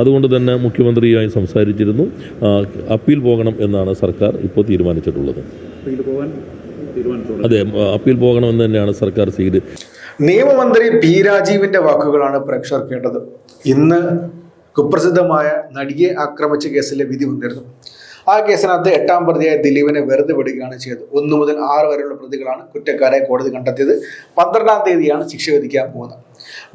അതുകൊണ്ട് തന്നെ മുഖ്യമന്ത്രിയുമായി സംസാരിച്ചിരുന്നു. അപ്പീൽ പോകണം എന്നാണ് സർക്കാർ ഇപ്പോൾ തീരുമാനിച്ചിട്ടുള്ളത്. അപ്പീൽ പോകാൻ തീരുമാനിച്ചോളൂ. അതെ അപ്പീൽ പോകണം പോകണമെന്ന് തന്നെയാണ് സർക്കാർ സീഡ്. നിയമമന്ത്രി പി രാജീവിന്റെ വാക്കുകളാണ് പ്രേക്ഷകർ കേട്ടത്. ഇന്ന് കുപ്രസിദ്ധമായ നടിയെ ആക്രമിച്ച കേസിലെ വിധി വന്നിരുന്നു ആ കേസിനകത്ത് എട്ടാം പ്രതിയായ ദിലീപിനെ വെറുതെ വിടുകയാണ് ചെയ്തത്. ഒന്നു മുതൽ ആറ് വരെയുള്ള പ്രതികളാണ് കുറ്റക്കാരെ കോടതി കണ്ടെത്തിയത്. പന്ത്രണ്ടാം തീയതിയാണ് ശിക്ഷ വിധിക്കാൻ പോകുന്നത്.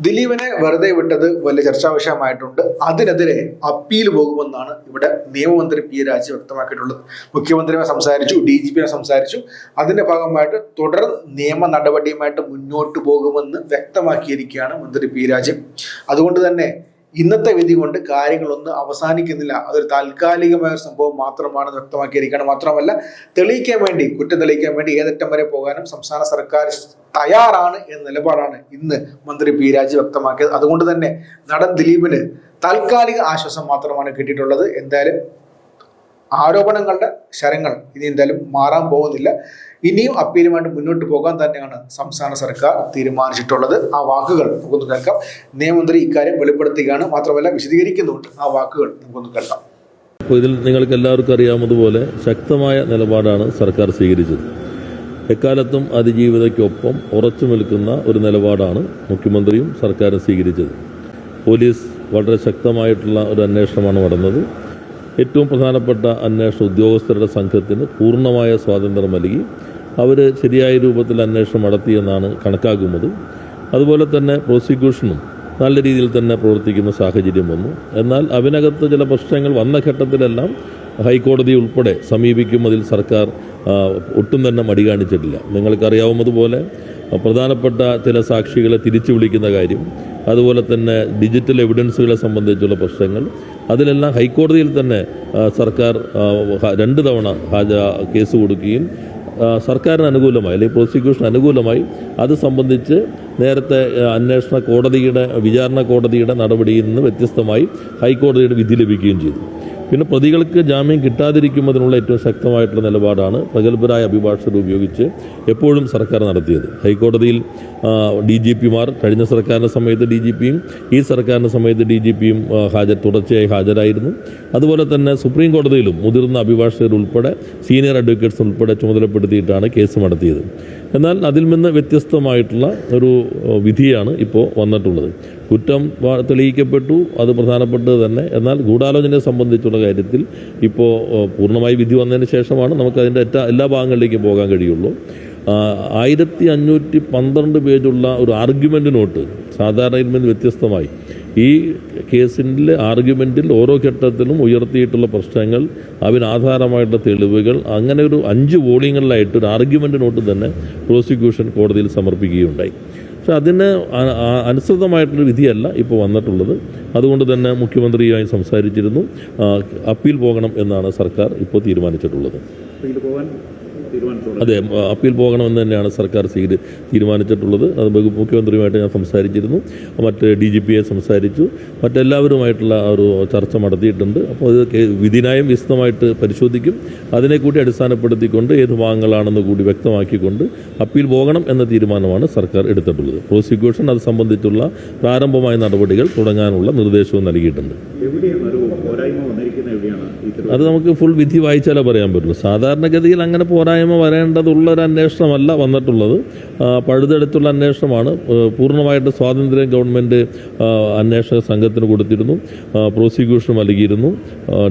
ദിലീപിനെ വെറുതെ വിട്ടത് വലിയ ചർച്ചാ വിഷയമായിട്ടുണ്ട്. അതിനെതിരെ അപ്പീൽ പോകുമെന്നാണ് ഇവിടെ നിയമമന്ത്രി പി. രാജ് വ്യക്തമാക്കിയിട്ടുള്ളത്. മുഖ്യമന്ത്രിയെ സംസാരിച്ചു ഡി ജി പിയെ സംസാരിച്ചു. അതിന്റെ ഭാഗമായിട്ട് തുടർ നിയമ നടപടിയുമായിട്ട് മുന്നോട്ട് പോകുമെന്ന് വ്യക്തമാക്കിയിരിക്കുകയാണ് മന്ത്രി പി. രാജീവ് അതുകൊണ്ട് തന്നെ ഇന്നത്തെ വിധി കൊണ്ട് കാര്യങ്ങളൊന്നും അവസാനിക്കുന്നില്ല. അതൊരു താൽക്കാലികമായ ഒരു സംഭവം മാത്രമാണെന്ന് വ്യക്തമാക്കിയിരിക്കുകയാണ് മാത്രമല്ല തെളിയിക്കാൻ വേണ്ടി കുറ്റം തെളിയിക്കാൻ വേണ്ടി ഏതറ്റം വരെ പോകാനും സംസ്ഥാന സർക്കാർ തയ്യാറാണ് എന്ന നിലപാടാണ് ഇന്ന് മന്ത്രി പി രാജി വ്യക്തമാക്കിയത്. അതുകൊണ്ട് തന്നെ നടൻ ദിലീപിന് താൽക്കാലിക ആശ്വാസം മാത്രമാണ് കിട്ടിയിട്ടുള്ളത്. എന്തായാലും ആരോപണങ്ങളുടെ ശരങ്ങൾ ഇനി എന്തായാലും മാറാൻ പോകുന്നില്ല. ഇനിയും അപ്പീലുമായിട്ട് മുന്നോട്ട് പോകാൻ തന്നെയാണ് സംസ്ഥാന സർക്കാർ തീരുമാനിച്ചിട്ടുള്ളത്. ആ വാക്കുകൾ നമുക്കൊന്ന് കേൾക്കാം. നിയമമന്ത്രി ഇക്കാര്യം വെളിപ്പെടുത്തുകയാണ്. മാത്രമല്ല വിശദീകരിക്കുന്നുണ്ട് ആ വാക്കുകൾ നമുക്കൊന്ന് കേൾക്കാം. അപ്പോൾ ഇതിൽ നിങ്ങൾക്ക് എല്ലാവർക്കും അറിയാവുന്നതുപോലെ ശക്തമായ നിലപാടാണ് സർക്കാർ സ്വീകരിച്ചത്. എക്കാലത്തും അതിജീവിതയ്ക്കൊപ്പം ഉറച്ചു നിൽക്കുന്ന ഒരു നിലപാടാണ് മുഖ്യമന്ത്രിയും സർക്കാരും സ്വീകരിച്ചത്. പോലീസ് വളരെ ശക്തമായിട്ടുള്ള ഒരു അന്വേഷണമാണ് നടന്നത്. ഏറ്റവും പ്രധാനപ്പെട്ട അന്വേഷണ ഉദ്യോഗസ്ഥരുടെ സംഘത്തിന് പൂർണമായ സ്വാതന്ത്ര്യം നൽകി അവർ ശരിയായ രൂപത്തിൽ അന്വേഷണം നടത്തിയെന്നാണ് കണക്കാക്കുന്നത്. അതുപോലെ തന്നെ പ്രോസിക്യൂഷനും നല്ല രീതിയിൽ തന്നെ പ്രവർത്തിക്കുന്ന സാഹചര്യം വന്നു. എന്നാൽ അതിനകത്ത് ചില പ്രശ്നങ്ങൾ വന്ന ഘട്ടത്തിലെല്ലാം ഹൈക്കോടതി ഉൾപ്പെടെ സമീപിക്കുന്നതിൽ സർക്കാർ ഒട്ടും തന്നെ മടി കാണിച്ചിട്ടില്ല. നിങ്ങൾക്കറിയാവുന്നതുപോലെ പ്രധാനപ്പെട്ട ചില സാക്ഷികളെ തിരിച്ചു വിളിക്കുന്ന കാര്യം അതുപോലെ തന്നെ ഡിജിറ്റൽ എവിഡൻസുകളെ സംബന്ധിച്ചുള്ള പ്രശ്നങ്ങൾ. അതിലെല്ലാം ഹൈക്കോടതിയിൽ തന്നെ സർക്കാർ രണ്ട് തവണ ഹാജ കേസ് കൊടുക്കുകയും സർക്കാരിന് അനുകൂലമായി അല്ലെങ്കിൽ പ്രോസിക്യൂഷൻ അനുകൂലമായി അത് സംബന്ധിച്ച് നേരത്തെ അന്വേഷണ കോടതിയുടെ വിചാരണ കോടതിയുടെ നടപടിയിൽ നിന്ന് വ്യത്യസ്തമായി ഹൈക്കോടതിയുടെ വിധി ലഭിക്കുകയും ചെയ്തു. പിന്നെ പ്രതികൾക്ക് ജാമ്യം കിട്ടാതിരിക്കുന്നതിനുള്ള ഏറ്റവും ശക്തമായിട്ടുള്ള നിലപാടാണ് പ്രഗത്ഭരായ അഭിഭാഷകർ ഉപയോഗിച്ച് എപ്പോഴും സർക്കാർ നടത്തിയത്. ഹൈക്കോടതിയിൽ ഡി ജി പിമാർ കഴിഞ്ഞ സർക്കാരിന്റെ സമയത്ത് ഡി ജി പിയും ഈ സർക്കാരിന്റെ സമയത്ത് ഡി ജി പിയും ഹാജർ തുടർച്ചയായി ഹാജരായിരുന്നു. അതുപോലെ തന്നെ സുപ്രീം കോടതിയിലും മുതിർന്ന അഭിഭാഷകർ ഉൾപ്പെടെ സീനിയർ അഡ്വക്കേറ്റ്സ് ഉൾപ്പെടെ ചുമതലപ്പെടുത്തിയിട്ടാണ് കേസ് നടത്തിയത്. എന്നാൽ അതിൽ നിന്ന് വ്യത്യസ്തമായിട്ടുള്ള ഒരു വിധിയാണ് ഇപ്പോൾ വന്നിട്ടുള്ളത്. കുറ്റം തെളിയിക്കപ്പെട്ടു അത് പ്രധാനപ്പെട്ടത് തന്നെ. എന്നാൽ ഗൂഢാലോചനയെ സംബന്ധിച്ചുള്ള കാര്യത്തിൽ ഇപ്പോൾ പൂർണമായി വിധി വന്നതിന് ശേഷമാണ് നമുക്കതിന്റെ അതിന്റെ എല്ലാ ഭാഗങ്ങളിലേക്കും പോകാൻ കഴിയുള്ളൂ. ആയിരത്തി അഞ്ഞൂറ്റി പന്ത്രണ്ട് പേജുള്ള ഒരു ആർഗ്യുമെന്റ് നോട്ട് സാധാരണയിൽ നിന്ന് വ്യത്യസ്തമായി. ഈ കേസിന്റെ ആർഗ്യുമെന്റിൽ ഓരോ ഘട്ടത്തിലും ഉയർത്തിയിട്ടുള്ള പ്രശ്നങ്ങൾ അതിനാധാരമായിട്ടുള്ള തെളിവുകൾ അങ്ങനെ ഒരു അഞ്ച് വോളിയങ്ങളിലായിട്ട് ഒരു ആർഗ്യുമെന്റ് നോട്ട് തന്നെ പ്രോസിക്യൂഷൻ കോടതിയിൽ സമർപ്പിക്കുകയുണ്ടായി. പക്ഷെ അതിന് അ- അ- വിധിയല്ല ഇപ്പോൾ വന്നിട്ടുള്ളത്. അതുകൊണ്ട് തന്നെ മുഖ്യമന്ത്രിയുമായി സംസാരിച്ചിരുന്നു. അപ്പീൽ പോകണം എന്നാണ് സർക്കാർ ഇപ്പോൾ തീരുമാനിച്ചിട്ടുള്ളത്. അതെ അപ്പീൽ പോകണമെന്ന് തന്നെയാണ് സർക്കാർ സ്വീകരി തീരുമാനിച്ചിട്ടുള്ളത്. അത് മുഖ്യമന്ത്രിയുമായിട്ട് ഞാൻ സംസാരിച്ചിരുന്നു. മറ്റ് ഡി ജി പിയെ സംസാരിച്ചു. മറ്റെല്ലാവരുമായിട്ടുള്ള ഒരു ചർച്ച നടത്തിയിട്ടുണ്ട്. അപ്പോൾ അത് വിധിനായം വിശദമായിട്ട് പരിശോധിക്കും. അതിനെ കൂടി അടിസ്ഥാനപ്പെടുത്തിക്കൊണ്ട് ഏത് ഭാഗങ്ങളാണെന്ന് കൂടി വ്യക്തമാക്കിക്കൊണ്ട് അപ്പീൽ പോകണം എന്ന തീരുമാനമാണ് സർക്കാർ എടുത്തിട്ടുള്ളത്. പ്രോസിക്യൂഷൻ അത് സംബന്ധിച്ചുള്ള പ്രാരംഭമായ നടപടികൾ തുടങ്ങാനുള്ള നിർദ്ദേശവും നൽകിയിട്ടുണ്ട് എവിടെയാണ് ഒരു പോരായ്മ വന്നിരിക്കുന്നത് എവിടെയാണ് ഈ തിരുവനന്തപുരം അത് നമുക്ക് ഫുൾ വിധി വായിച്ചാലേ പറയാൻ പറ്റുള്ളൂ. സാധാരണഗതിയിൽ അങ്ങനെ പോരായ്മ വരേണ്ടതുള്ള ഒരു അന്വേഷണമല്ല വന്നിട്ടുള്ളത്. പഴുതെടുത്തുള്ള അന്വേഷണമാണ്. പൂർണമായിട്ട് സ്വാതന്ത്ര്യം ഗവൺമെന്റ് അന്വേഷണ സംഘത്തിന് കൊടുത്തിരുന്നു. പ്രോസിക്യൂഷൻ നൽകിയിരുന്നു.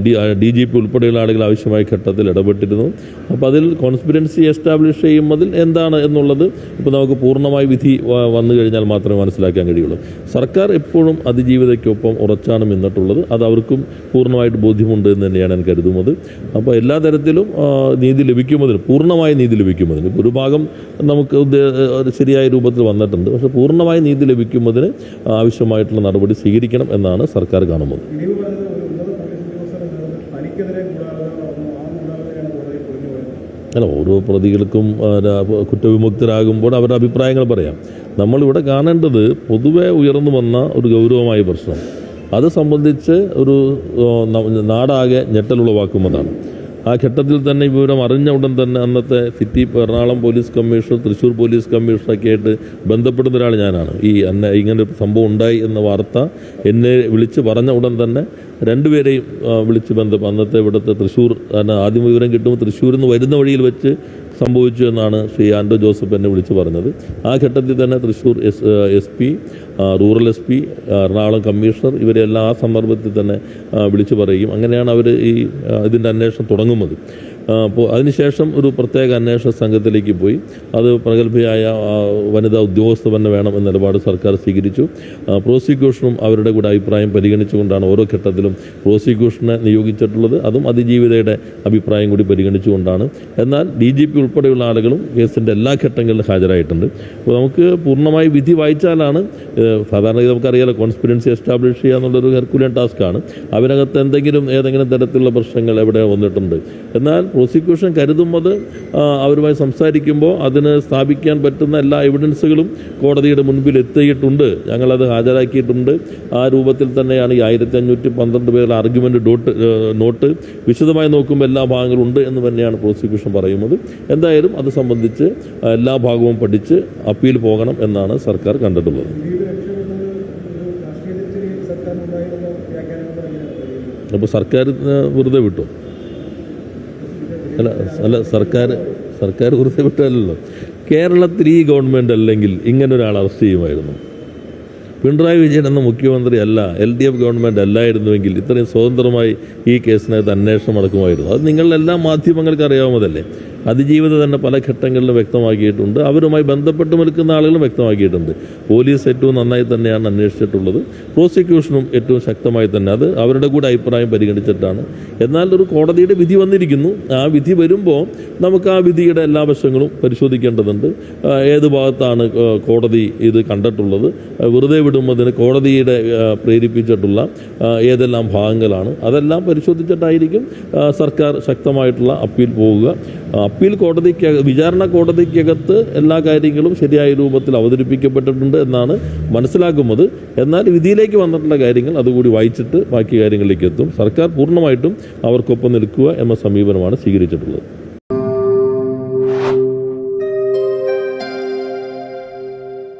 ഡി ഡി ജി പി ഉൾപ്പെടെയുള്ള ആളുകൾ ആവശ്യമായ ഘട്ടത്തിൽ ഇടപെട്ടിരുന്നു. അപ്പോൾ അതിൽ കോൺസ്പിറൻസി എസ്റ്റാബ്ലിഷ് ചെയ്യുന്നതിൽ എന്താണ് എന്നുള്ളത് ഇപ്പോൾ നമുക്ക് പൂർണമായി വിധി വന്നു കഴിഞ്ഞാൽ മാത്രമേ മനസ്സിലാക്കാൻ കഴിയുള്ളൂ. സർക്കാർ എപ്പോഴും അതിജീവിതയ്ക്കൊപ്പം ഉറച്ചാണ് നിന്നിട്ടുള്ളത്. അത് അവർക്കും പൂർണമായിട്ട് ബോധ്യമുണ്ട് എന്ന് തന്നെയാണ് ഞാൻ കരുതുന്നത്. അപ്പോൾ എല്ലാ തരത്തിലും നീതി ലഭിക്കുന്നതിന് പൂർണമായ നീതി ലഭിക്കുന്നതിന് ഇപ്പോൾ ഒരു ഭാഗം നമുക്ക് ഒരു ശരിയായ രൂപത്തിൽ വന്നിട്ടുണ്ട്. പക്ഷേ പൂർണമായ നീതി ലഭിക്കുന്നതിന് ആവശ്യമായിട്ടുള്ള നടപടി സ്വീകരിക്കണം എന്നാണ് സർക്കാർ കാണുന്നത്. അല്ല ഓരോ പ്രതികൾക്കും കുറ്റവിമുക്തരാകുമ്പോൾ അവരുടെ അഭിപ്രായങ്ങൾ പറയാം. നമ്മളിവിടെ കാണേണ്ടത് പൊതുവെ ഉയർന്നു വന്ന ഒരു ഗൗരവമായ പ്രശ്നം. അത് സംബന്ധിച്ച് ഒരു നാടാകെ ഞെട്ടലുളവാക്കുന്നതാണ്. ആ ഘട്ടത്തിൽ തന്നെ വിവരം അറിഞ്ഞ ഉടൻ തന്നെ അന്നത്തെ city Ernakulam police commissioner Thrissur police കമ്മീഷണറൊക്കെ ആയിട്ട് ബന്ധപ്പെടുന്ന ഒരാൾ ഞാനാണ്. ഈ അന്ന ഇങ്ങനെ ഒരു സംഭവം ഉണ്ടായി എന്ന വാർത്ത എന്നെ വിളിച്ച് പറഞ്ഞ ഉടൻ തന്നെ രണ്ടുപേരെയും വിളിച്ച് ബന്ധം അന്നത്തെ ഇവിടുത്തെ തൃശ്ശൂർ ആദ്യം വിവരം കിട്ടുമ്പോൾ തൃശ്ശൂരിൽ നിന്ന് വരുന്ന വഴിയിൽ വെച്ച് സംഭവിച്ചു എന്നാണ് ശ്രീ ആൻഡോ ജോസഫ് എന്നെ വിളിച്ചു പറഞ്ഞത്. ആ ഘട്ടത്തിൽ തന്നെ Thrissur S S P rural S P Ernakulam commissioner ഇവരെല്ലാം ആ സന്ദർഭത്തിൽ തന്നെ വിളിച്ചു പറയുകയും അങ്ങനെയാണ് അവർ ഈ ഇതിന്റെ അന്വേഷണം തുടങ്ങുന്നത്. അതിനുശേഷം ഒരു പ്രത്യേക അന്വേഷണ സംഘത്തിലേക്ക് പോയി. അത് പ്രഗത്ഭയായ വനിതാ ഉദ്യോഗസ്ഥ തന്നെ വേണം എന്ന നിലപാട് സർക്കാർ സ്വീകരിച്ചു. പ്രോസിക്യൂഷനും അവരുടെ കൂടെ അഭിപ്രായം പരിഗണിച്ചുകൊണ്ടാണ് ഓരോ ഘട്ടത്തിലും പ്രോസിക്യൂഷനെ നിയോഗിച്ചിട്ടുള്ളത്. അതും അതിജീവിതയുടെ അഭിപ്രായം കൂടി പരിഗണിച്ചുകൊണ്ടാണ്. എന്നാൽ ഡി ജി പി ഉൾപ്പെടെയുള്ള ആളുകളും കേസിന്റെ എല്ലാ ഘട്ടങ്ങളിലും ഹാജരായിട്ടുണ്ട്. അപ്പോൾ നമുക്ക് പൂർണമായി വിധി വായിച്ചാലാണ് സാധാരണഗതി സാധാരണ നമുക്കറിയാലോ കോൺസ്പിറൻസി എസ്റ്റാബ്ലിഷ് ചെയ്യുക എന്നുള്ളൊരു ഹെർക്കുലിയൻ ടാസ്ക്കാണ്. അതിനകത്ത് എന്തെങ്കിലും ഏതെങ്കിലും തരത്തിലുള്ള പ്രശ്നങ്ങൾ എവിടെ വന്നിട്ടുണ്ട്. എന്നാൽ പ്രോസിക്യൂഷൻ കരുതുന്നത് അവരുമായി സംസാരിക്കുമ്പോൾ അതിന് സ്ഥാപിക്കാൻ പറ്റുന്ന എല്ലാ എവിഡൻസുകളും കോടതിയുടെ മുൻപിൽ എത്തിയിട്ടുണ്ട്. ഞങ്ങളത് ഹാജരാക്കിയിട്ടുണ്ട്. ആ രൂപത്തിൽ തന്നെയാണ് ഈ ആയിരത്തി അഞ്ഞൂറ്റി പന്ത്രണ്ട് പേരുടെ ആർഗ്യുമെന്റ് ഡോട്ട് നോട്ട് വിശദമായി നോക്കുമ്പോൾ എല്ലാ ഭാഗങ്ങളും ഉണ്ട് എന്ന് തന്നെയാണ് പ്രോസിക്യൂഷൻ പറയുന്നത്. എന്തായാലും അത് സംബന്ധിച്ച് എല്ലാ ഭാഗവും പഠിച്ച് അപ്പീൽ പോകണം എന്നാണ് സർക്കാർ കണ്ടിട്ടുള്ളത്. അപ്പോൾ സർക്കാർ വെറുതെ വിട്ടു. അല്ല അല്ല സർക്കാർ സർക്കാർ വിട്ടല്ലോ കേരളത്തിൽ ഈ ഗവൺമെന്റ് അല്ലെങ്കിൽ ഇങ്ങനെ ഒരാൾ അറസ്റ്റ് ചെയ്യുമായിരുന്നു. പിണറായി വിജയൻ എന്ന മുഖ്യമന്ത്രി അല്ല എൽ ഡി എഫ് ഗവൺമെന്റ് അല്ലായിരുന്നുവെങ്കിൽ ഇത്രയും സ്വതന്ത്രമായി ഈ കേസിനകത്ത് അന്വേഷണം നടക്കുമായിരുന്നു. അത് നിങ്ങളെല്ലാ മാധ്യമങ്ങൾക്ക് അറിയാവുന്നതല്ലേ അതിജീവിത തന്നെ പല ഘട്ടങ്ങളിലും വ്യക്തമാക്കിയിട്ടുണ്ട്. അവരുമായി ബന്ധപ്പെട്ട് നിൽക്കുന്ന ആളുകളും വ്യക്തമാക്കിയിട്ടുണ്ട്. പോലീസ് ഏറ്റവും നന്നായി തന്നെയാണ് അന്വേഷിച്ചിട്ടുള്ളത്. പ്രോസിക്യൂഷനും ഏറ്റവും ശക്തമായി തന്നെ. അത് അവരുടെ കൂടെ അഭിപ്രായം പരിഗണിച്ചിട്ടാണ്. എന്നാൽ ഒരു കോടതിയുടെ വിധി വന്നിരിക്കുന്നു. ആ വിധി വരുമ്പോൾ നമുക്ക് ആ വിധിയുടെ എല്ലാ വശങ്ങളും പരിശോധിക്കേണ്ടതുണ്ട്. ഏത് ഭാഗത്താണ് കോടതി ഇത് കണ്ടിട്ടുള്ളത്? വെറുതെ വിടുമ്പോൾ കോടതിയുടെ പ്രേരിപ്പിച്ചിട്ടുള്ള ഏതെല്ലാം ഭാഗങ്ങളാണ്? അതെല്ലാം പരിശോധിച്ചിട്ടായിരിക്കും സർക്കാർ ശക്തമായിട്ടുള്ള അപ്പീൽ പോവുക അപ്പീൽ കോടതിക്ക് വിചാരണ കോടതിക്കകത്ത് എല്ലാ കാര്യങ്ങളും ശരിയായ രൂപത്തിൽ അവതരിപ്പിക്കപ്പെട്ടിട്ടുണ്ട് എന്നാണ് മനസ്സിലാക്കുന്നത്. എന്നാൽ വിധിയിലേക്ക് വന്നിട്ടുള്ള കാര്യങ്ങൾ അതുകൂടി വായിച്ചിട്ട് ബാക്കി കാര്യങ്ങളിലേക്ക് എത്തും. സർക്കാർ പൂർണമായിട്ടും അവർക്കൊപ്പം നിൽക്കുക എന്ന സമീപനമാണ് സ്വീകരിച്ചിട്ടുള്ളത്.